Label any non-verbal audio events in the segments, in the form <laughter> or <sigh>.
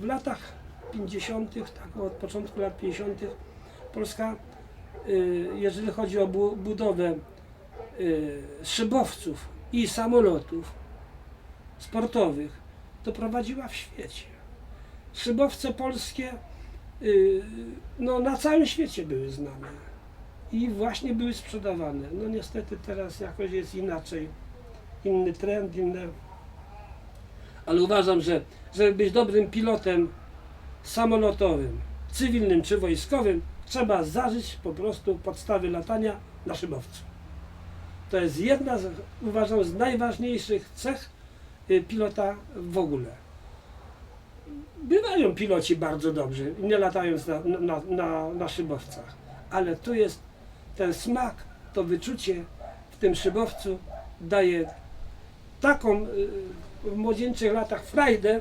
W latach 50., tak od początku lat 50., Polska, y, jeżeli chodzi o bu- budowę y, szybowców i samolotów sportowych, to prowadziła w świecie. Szybowce polskie y, no, na całym świecie były znane i właśnie były sprzedawane. No niestety teraz jakoś jest inaczej, inny trend, inne. Ale uważam, że żeby być dobrym pilotem samolotowym, cywilnym czy wojskowym, trzeba zażyć po prostu podstawy latania na szybowcu. To jest jedna, z, uważam, z najważniejszych cech y, pilota w ogóle. Bywają piloci bardzo dobrzy, nie latając na, na, na, na szybowcach, ale tu jest ten smak, to wyczucie w tym szybowcu daje taką y, w młodzieńczych latach frajdę,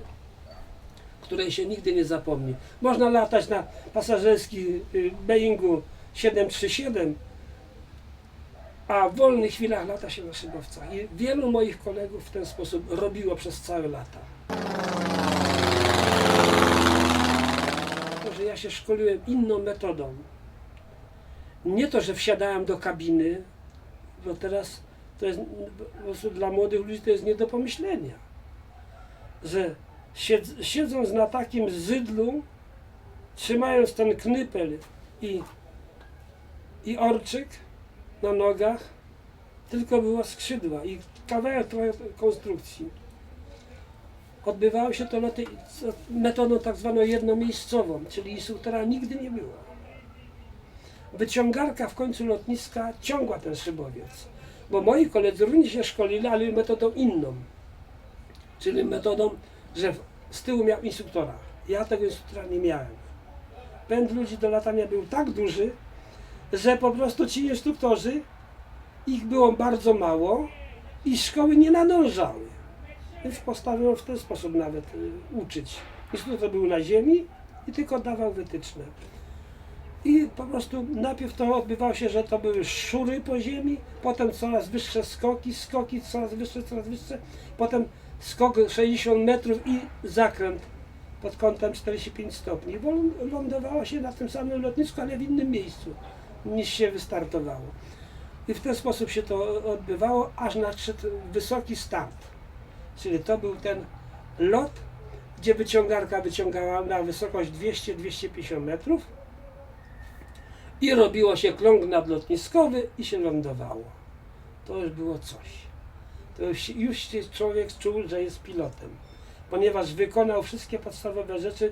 której się nigdy nie zapomni. Można latać na pasażerski y, Boeingu 737, a w wolnych chwilach lata się na szybowcach. I wielu moich kolegów w ten sposób robiło przez całe lata. To, że ja się szkoliłem inną metodą. Nie to, że wsiadałem do kabiny, bo teraz to jest po prostu dla młodych ludzi to jest nie do pomyślenia. Że siedz, siedząc na takim zydlu, trzymając ten knypel i, i orczyk na nogach, tylko było skrzydła i kawałek konstrukcji. Odbywały się to loty metodą tak zwaną jednomiejscową, czyli instruktora nigdy nie było. Wyciągarka w końcu lotniska ciągła ten szybowiec, bo moi koledzy również się szkolili, ale metodą inną, czyli metodą, że z tyłu miał instruktora. Ja tego instruktora nie miałem. Pęd ludzi do latania był tak duży, że po prostu ci instruktorzy, ich było bardzo mało i szkoły nie nadążały. Więc postanowiłem w ten sposób nawet y, uczyć. Instruktor był na ziemi i tylko dawał wytyczne. I po prostu najpierw to odbywało się, że to były szury po ziemi, potem coraz wyższe skoki, skoki coraz wyższe, coraz wyższe, potem skok 60 metrów i zakręt pod kątem 45 stopni, bo lądowało się na tym samym lotnisku, ale w innym miejscu niż się wystartowało. I w ten sposób się to odbywało, aż nadszedł wysoki start. Czyli to był ten lot, gdzie wyciągarka wyciągała na wysokość 200-250 metrów i robiło się krąg nadlotniskowy i się lądowało. To już było coś. To już, się- człowiek czuł, że jest pilotem, ponieważ wykonał wszystkie podstawowe rzeczy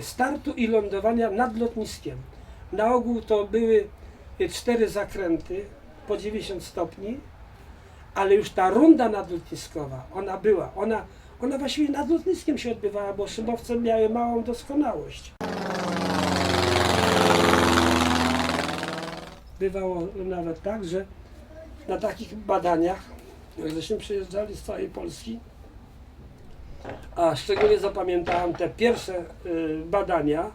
startu i lądowania nad lotniskiem. Na ogół to były y, cztery zakręty po 90 stopni, ale już ta runda nadlotniskowa, ona była, ona, ona właściwie nad lotniskiem się odbywała, bo szybowce miały małą doskonałość. Bywało nawet tak, że na takich badaniach, jak żeśmy przyjeżdżali z całej Polski, a szczególnie zapamiętałem te pierwsze y, badania,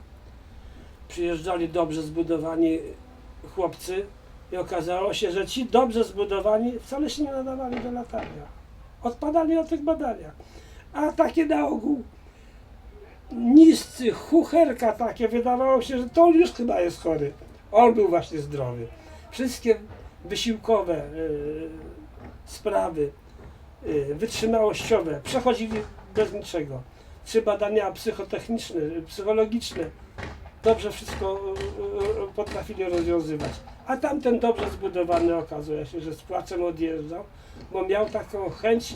przyjeżdżali dobrze zbudowani chłopcy i okazało się, że ci dobrze zbudowani wcale się nie nadawali do latania. Odpadali na tych badaniach. A takie na ogół niscy, chucherka takie, wydawało się, że to już chyba jest chory. On był właśnie zdrowy. Wszystkie wysiłkowe y, sprawy y, wytrzymałościowe przechodzili bez niczego. Czy badania psychotechniczne, y, psychologiczne dobrze wszystko y, potrafili rozwiązywać. A tamten dobrze zbudowany okazuje się, że z płaczem odjeżdżał, bo miał taką chęć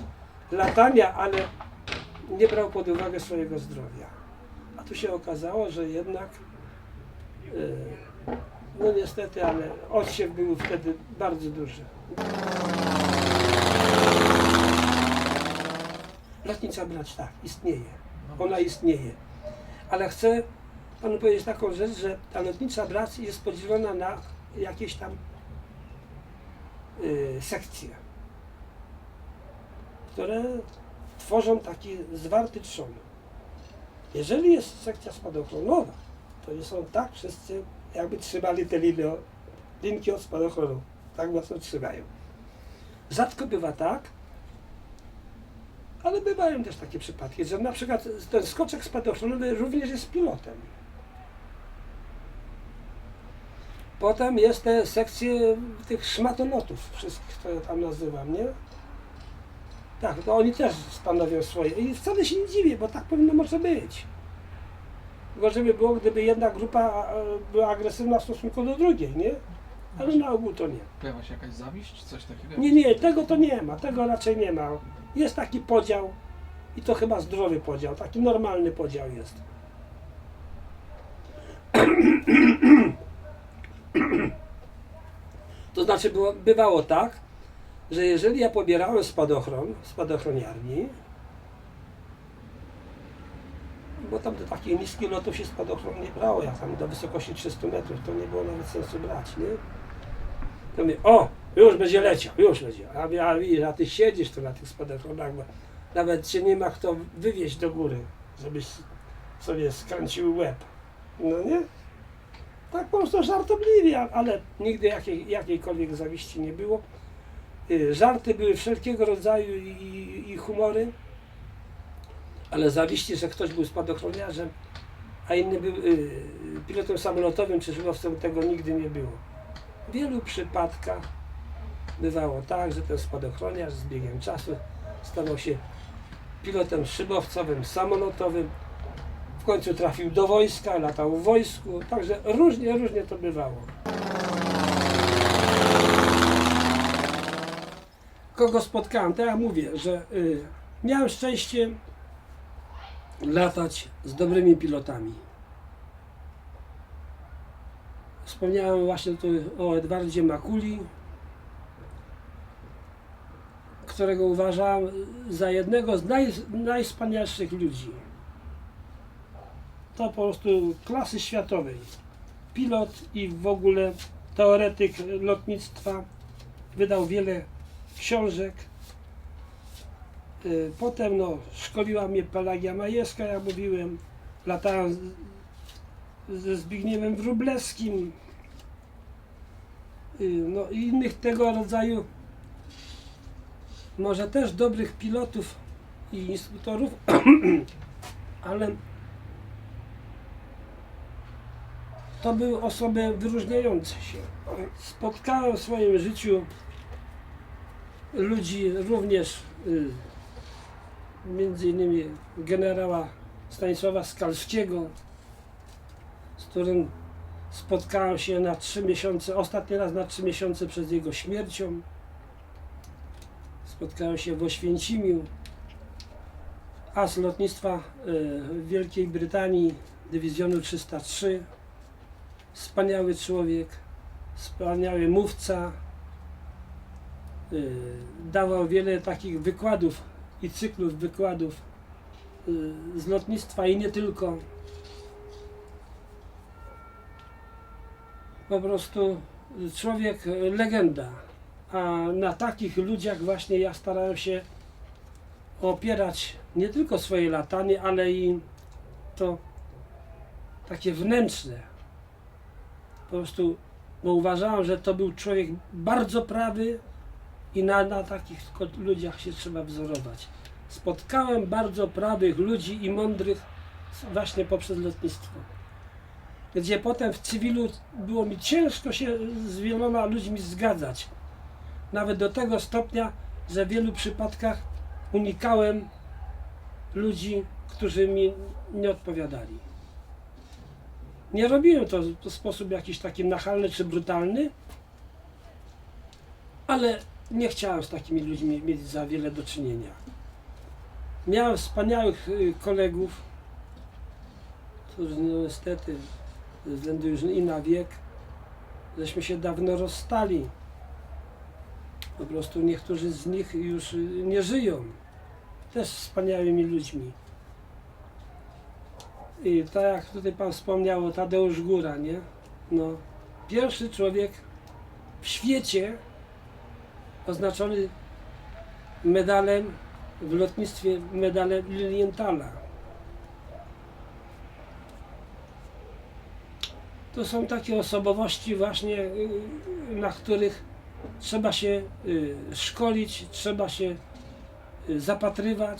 latania, ale nie brał pod uwagę swojego zdrowia. A tu się okazało, że jednak no niestety, ale odsiew był wtedy bardzo duży. Lotnica brać tak, istnieje. Ona istnieje. Ale chcę panu powiedzieć taką rzecz, że ta lotnica Brac jest podzielona na jakieś tam y, sekcje, które tworzą taki zwarty trzon. Jeżeli jest sekcja spadochronowa, to są tak wszyscy, jakby trzymali te linki od spadochronu. Tak mocno trzymają. Rzadko bywa tak, Ale bywają też takie przypadki, że na przykład ten skoczek spadochronowy również jest pilotem. Potem jest te sekcje tych szmatonotów, wszystkich, to ja tam nazywam, nie? Tak, to oni też stanowią swoje. I wcale się nie dziwię, bo tak powinno może być. Gorzej by było, gdyby jedna grupa e, była agresywna w stosunku do drugiej, nie? Ale na ogół to nie. Pojawia się jakaś zawiść, coś takiego? Nie, nie, tego to nie ma, tego raczej nie ma. Jest taki podział i to chyba zdrowy podział, taki normalny podział jest. <clears throat> To znaczy było, bywało tak, że jeżeli ja pobierałem spadochron, spadochroniarni, bo tam do takich niskich lotów się spadochron nie brało, jak tam do wysokości 300 metrów, to nie było nawet sensu brać, nie? To mówię, o, już będzie leciał, już będzie. A, ja- a, a ty siedzisz tu na tych spadochronach, bo nawet cię nie ma kto wywieźć do góry, żebyś sobie skręcił łeb. No nie? Tak po prostu żartobliwie, ale nigdy jakiej, jakiejkolwiek zawiści nie było. Y, Żarty były wszelkiego rodzaju i, i, i humory, ale zawiści, że ktoś był spadochroniarzem, a inny był y, pilotem samolotowym czy szybowcem, tego nigdy nie było. W wielu przypadkach bywało tak, że ten spadochroniarz z biegiem czasu stawał się pilotem szybowcowym, samolotowym. W końcu trafił do wojska, latał w wojsku, także różnie, różnie to bywało. Kogo spotkałem? Ja mówię, że y, miałem szczęście latać z dobrymi pilotami. Wspomniałem właśnie tu o Edwardzie Makuli, którego uważam za jednego z naj, najwspanialszych ludzi. To po prostu klasy światowej. Pilot i w ogóle teoretyk lotnictwa. Wydał wiele książek. Y, Potem no, szkoliła mnie Pelagia Majewska, jak mówiłem. Latałem ze Zbigniewem Wróblewskim. Y, No i innych tego rodzaju może też dobrych pilotów i instruktorów, <clears throat> ale to były osoby wyróżniające się. Spotkałem w swoim życiu ludzi również y, między innymi generała Stanisława Skalskiego, z którym spotkałem się na trzy miesiące, ostatni raz na trzy miesiące przed jego śmiercią. Spotkałem się w Oświęcimiu. As lotnictwa y, w Wielkiej Brytanii, dywizjonu 303. Wspaniały człowiek, wspaniały mówca. Y, Dawał wiele takich wykładów i cyklów wykładów y, z lotnictwa i nie tylko. Po prostu człowiek legenda. A na takich ludziach właśnie ja starałem się opierać nie tylko swoje latanie, ale i to takie wnętrzne. Po prostu, bo uważałem, że to był człowiek bardzo prawy i na, na takich ludziach się trzeba wzorować. Spotkałem bardzo prawych ludzi i mądrych właśnie poprzez lotnictwo. Gdzie potem w cywilu było mi ciężko się z wieloma ludźmi zgadzać nawet do tego stopnia, że w wielu przypadkach unikałem ludzi, którzy mi nie odpowiadali. Nie robiłem to w sposób jakiś taki nachalny czy brutalny, ale nie chciałem z takimi ludźmi mieć za wiele do czynienia. Miałem wspaniałych y, kolegów, którzy no, niestety ze względu już i na wiek, żeśmy się dawno rozstali. Po prostu niektórzy z nich już y, nie żyją. Też wspaniałymi ludźmi. I tak jak tutaj Pan wspomniał Tadeusz Góra, nie? No, pierwszy człowiek w świecie oznaczony medalem w lotnictwie medalem Lilienthala. To są takie osobowości właśnie, y, na których trzeba się y, szkolić, trzeba się y, zapatrywać